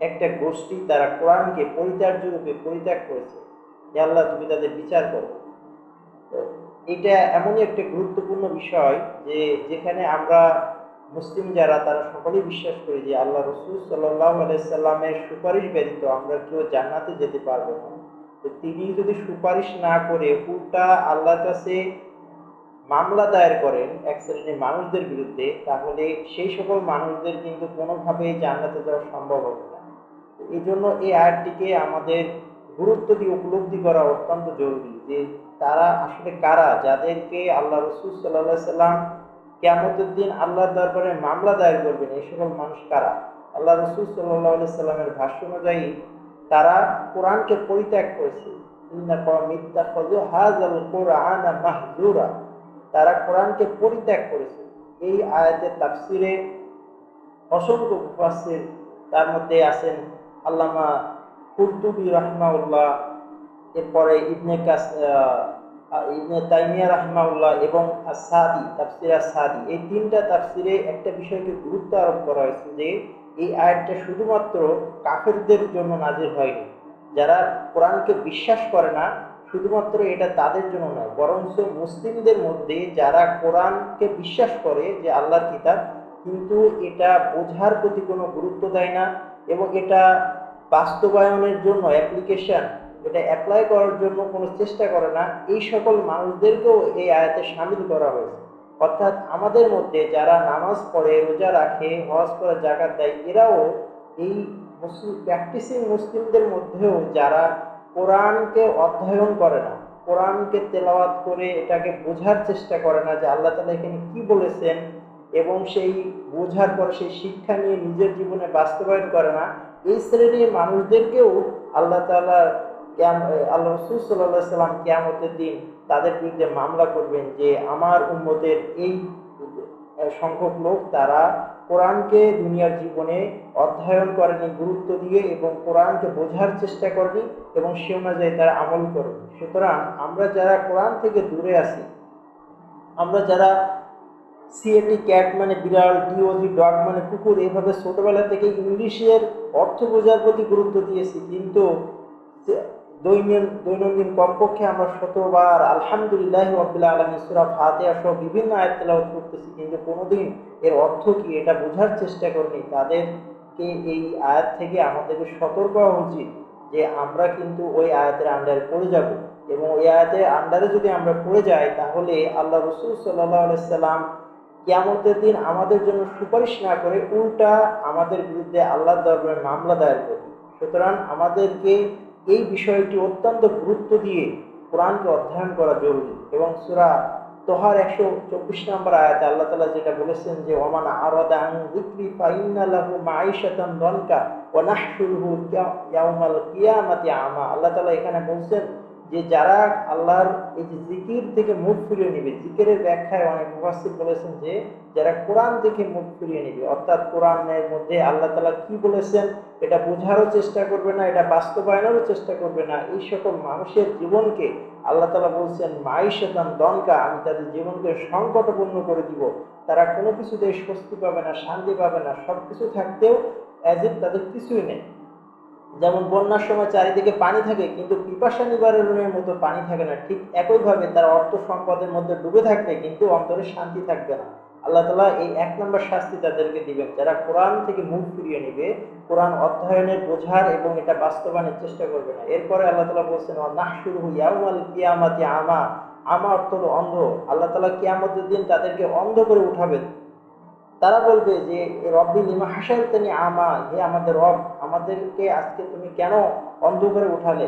একটা গোষ্ঠী তারা কোরআনকে পরিত্যাজ্য রূপে পরিত্যাগ করেছে। হে আল্লাহ, তুমি তাদের বিচার করো। এটা এমনই একটা গুরুত্বপূর্ণ বিষয় যে যেখানে আমরা মুসলিম যারা, তারা সকলেই বিশ্বাস করি যে আল্লাহ রসুল সাল্লাহ আলাইসাল্লামের সুপারিশ ব্যতীত আমরা কেউ জান্নাতে যেতে পারব না। তো তিনি যদি সুপারিশ না করে উল্টা আল্লাহর কাছে মামলা দায়ের করেন এক শ্রেণির মানুষদের বিরুদ্ধে, তাহলে সেই সকল মানুষদের কিন্তু কোনোভাবেই জান্নাতে যাওয়া সম্ভব হবে না। এই জন্য এই আয়াতটিকে আমাদের গুরুত্ব দিয়ে উপলব্ধি করা অত্যন্ত জরুরি যে তারা আসলে কারা? যাদেরকে আল্লাহ রসুল সাল্লাহ সাল্লাম কেমতের দিন আল্লাহর দরবারে মামলা দায়ের করবেন, এই সকল মানুষ কারা? আল্লাহ রসুল সাল্লাহ সাল্লামের ভাষ্য অনুযায়ী তারা কোরআনকে পরিত্যাগ করেছে। তারা কোরআনকে পরিত্যাগ করেছে। এই আয়াতের তাফসিরে অসংখ্য মুফাসির তার মধ্যে আছেন আল্লামা কুরতুবি রহমাউল্লাহ এরপরে ইবনে কাস ইবনে তাইমিয়া রহমাউল্লাহ এবং সাদি তাফসিরা সাদি এই তিনটা তাফসিরে একটা বিষয়কে গুরুত্ব আরোপ করা হয়েছে যে, এই আয়াতটা শুধুমাত্র কাফেরদের জন্য নাজির হয়নি। যারা কোরআনকে বিশ্বাস করে না, শুধুমাত্র এটা তাদের জন্য নয়, বরঞ্চ মুসলিমদের মধ্যে যারা কোরআনকে বিশ্বাস করে যে আল্লাহর কিতাব, কিন্তু এটা বোঝার প্রতি কোনো গুরুত্ব দেয় না এবং এটা বাস্তবায়নের জন্য অ্যাপ্লিকেশন এটা অ্যাপ্লাই করার জন্য কোনো চেষ্টা করে না, এই সকল মানুষদেরকেও এই আয়াতে সামিল করা হয়েছে। অর্থাৎ আমাদের মধ্যে যারা নামাজ পড়ে, রোজা রাখে, হজ করে জাকাত দেয়, এরাও এই মুসলিম প্র্যাকটিসিং মুসলিমদের মধ্যেও যারা কোরআনকে অধ্যয়ন করে না, কোরআনকে তেলাওয়াত করে এটাকে বোঝার চেষ্টা করে না যে আল্লাহ তালা এখানে কি বলেছেন এবং সেই বোঝার পর সেই শিক্ষা নিয়ে নিজের জীবনে বাস্তবায়ন করে না, এই শ্রেণির মানুষদেরকেও আল্লাহ তালা আল্লাহ রসুল সাল্লাহ সাল্লাম কেয়ামতের দিন তাদের বিরুদ্ধে মামলা করবেন যে আমার উন্মতের এই সংখ্যক লোক তারা কোরআনকে দুনিয়ার জীবনে অধ্যয়ন করেনি, গুরুত্ব দিয়ে এবং কোরআনকে বোঝার চেষ্টা করেনি এবং সে অনুযায়ী তারা আমল করবে। সুতরাং আমরা যারা কোরআন থেকে দূরে আছি, আমরা যারা সিএটি ক্যাট মানে বিড়াল ডিওজি ডগ মানে কুকুর, এভাবে ছোটোবেলা থেকে ইংলিশের অর্থ বোঝার প্রতি গুরুত্ব দিয়েছি। কিন্তু দৈনন্দিন দৈনন্দিন কমপক্ষে আমরা শতবার আলহামদুলিল্লাহ রবিল্লা আলমী সুরা ফাতে সহ বিভিন্ন আয়াত করতেছি, কিন্তু কোনোদিন এর অর্থ কি এটা বোঝার চেষ্টা করিনি। তাদেরকে এই আয়াত থেকে আমাদেরকে সতর্ক হওয়া উচিত যে আমরা কিন্তু ওই আয়াতের আন্ডারে পড়ে যাব। এবং ওই আয়াতের আন্ডারে যদি আমরা পড়ে যাই, তাহলে আল্লাহ রসুল সাল্লাহ সাল্লাম কেমতের দিন আমাদের জন্য সুপারিশ না করে উল্টা আমাদের বিরুদ্ধে আল্লাহ দরবারে মামলা দায়ের করবে। সুতরাং আমাদেরকে এই বিষয়টি অত্যন্ত গুরুত্ব দিয়ে কোরআনকে অধ্যয়ন করা জরুরি এবং সুরা তোহার একশো চব্বিশ নম্বর আয়াত আল্লাহ তালা যেটা বলেছেন যে, ওমান আরদা আমা। আল্লাহ তালা এখানে বলছেন যে যারা আল্লাহর এই যে জিকির থেকে মুখ ফিরিয়ে নেবে, জিকিরের ব্যাখ্যায় অনেক মুফাসির বলেছেন যে যারা কোরআন থেকে মুখ ফিরিয়ে নেবে, অর্থাৎ কোরআনের মধ্যে আল্লাহ তালা কি বলেছেন, এটা বোঝারও চেষ্টা করবে না, এটা বাস্তবায়নেরও চেষ্টা করবে না। এই সকল মানুষের জীবনকে আল্লাহ তালা বলছেন মাই শেতান দনকা, আমি তাদের জীবনকে সংকটপূর্ণ করে দিব। তারা কোনো কিছুতে স্বস্তি পাবে না, শান্তি পাবে না। সব কিছু থাকতেও অ্যাজ তাদের কিছুই নেই। যেমন বন্যার সময় চারিদিকে পানি থাকে, কিন্তু পিপাসা নিবারণের মতো পানি থাকে না। ঠিক একইভাবে তার অর্থ সম্পদের মধ্যে ডুবে থাকবে কিন্তু অন্তরে শান্তি থাকবে না। আল্লাহ তালা এই এক নম্বর শাস্তি তাদেরকে দিবেন। যারা কোরআন থেকে মুখ ফিরিয়ে নিবে, কোরআন অধ্যয়নের বোঝার এবং এটা বাস্তবায়নের চেষ্টা করবে না। এরপরে আল্লাহ তালা বলছেন শুরু ইয়াউমাল কিয়ামাতি আমা। আমা অর্থ অন্ধ। আল্লাহ তালা কিয়ামতের দিন তাদেরকে অন্ধ করে উঠাবেন। তারা বলবে যে রব্বি লিমা হাসার তিনি আমা? হে আমাদের রব আমাদেরকে আজকে তুমি কেন অন্ধ করে উঠালে?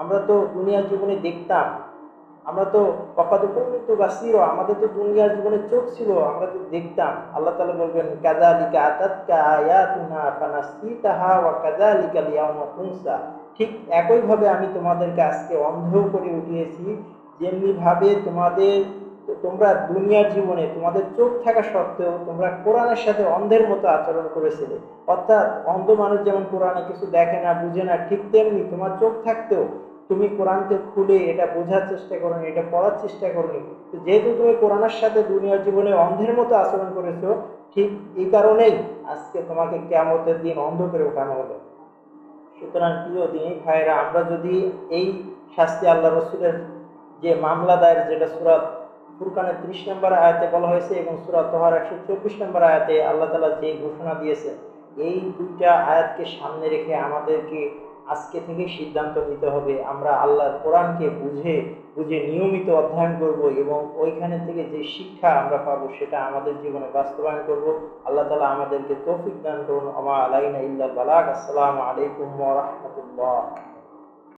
আমরা তো দুনিয়ার জীবনে দেখতাম। আমরা তো কপাত তো বাসির, আমাদের তো দুনিয়ার জীবনে চোখ ছিল, আমরা তো দেখতাম। আল্লাহ তালা বলবেন কাজা লিকা আতাতকা আয়াতুনা ফানাসিতাহা ওয়া কাজা লিকা লিয়াউমা তুনসা। ঠিক একইভাবে আমি তোমাদেরকে আজকে অন্ধ করে উঠিয়েছি, যেমনিভাবে তোমাদের তোমরা দুনিয়ার জীবনে তোমাদের চোখ থাকা সত্ত্বেও তোমরা কোরআনের সাথে অন্ধের মতো আচরণ করেছিলে। অর্থাৎ অন্ধ মানুষ যেমন কোরআনে কিছু দেখে না, বুঝে না, ঠিক তেমনি তোমার চোখ থাকতেও তুমি কোরআনকে খুলে এটা বোঝার চেষ্টা করনি, এটা পড়ার চেষ্টা করনি। যেহেতু তুমি কোরআনের সাথে দুনিয়ার জীবনে অন্ধের মতো আচরণ করেছ, ঠিক এই কারণেই আজকে তোমাকে কেমতের দিন অন্ধ করে ওঠানো হলো সুতরাং প্রিয় দিনী ভাইয়েরা, আমরা যদি এই শাস্তি আল্লাহ রসুলের যে মামলা দায়ের, যেটা সুরাত ফুরকানের ত্রিশ নম্বর আয়াতে বলা হয়েছে এবং সুরাত তোহার একশো চব্বিশ নম্বর আয়াতে আল্লাহ তালা যে ঘোষণা দিয়েছে, এই দুইটা আয়াতকে সামনে রেখে আমাদেরকে আজকে থেকে সিদ্ধান্ত নিতে হবে। আমরা আল্লাহর কোরআনকে বুঝে বুঝে নিয়মিত অধ্যয়ন করব এবং ওইখানে থেকে যে শিক্ষা আমরা পাবো সেটা আমাদের জীবনে বাস্তবায়ন করব। আল্লাহ তালা আমাদেরকে তৌফিক দান করুন। আমা আলাইনা ইল্লা বালাক আসসালামু আলাইকুম রাহমাতুল্লাহ।